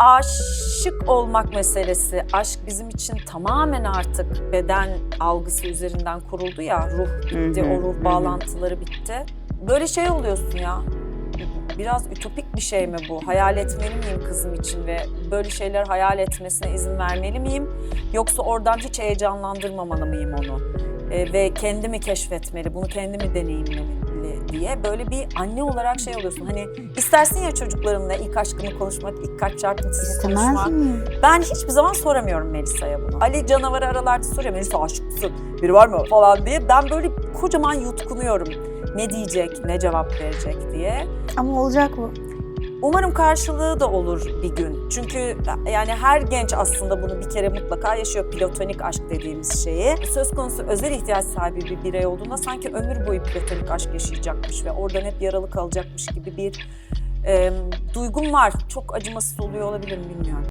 Aşık olmak meselesi, aşk bizim için tamamen artık beden algısı üzerinden kuruldu ya, ruh bitti, o ruh bağlantıları bitti. Böyle şey oluyorsun ya, biraz ütopik bir şey mi bu? Hayal etmeli miyim kızım için ve böyle şeyler hayal etmesine izin vermeli miyim? Yoksa oradan hiç heyecanlandırmamalı mıyım onu? Ee, ve kendimi keşfetmeli, bunu kendimi deneyimlemeli diye böyle bir anne olarak şey oluyorsun. Hani istersin ya çocuklarınla ilk aşkını konuşmak, ilk kalp çarpıntısını konuşmak. Miyim? Ben hiçbir zaman soramıyorum Melisa'ya bunu. Ali canavarı aralarda soruyor. Melisa aşık mısın? Biri var mı? Falan diye. Ben böyle kocaman yutkunuyorum. Ne diyecek, ne cevap verecek diye. Ama olacak mı? Umarım karşılığı da olur bir gün. Çünkü yani her genç aslında bunu bir kere mutlaka yaşıyor. Platonik aşk dediğimiz şeyi. Söz konusu özel ihtiyaç sahibi bir birey olduğunda sanki ömür boyu platonik aşk yaşayacakmış ve oradan hep yaralı kalacakmış gibi bir e, duygum var. Çok acımasız oluyor olabilir mi bilmiyorum.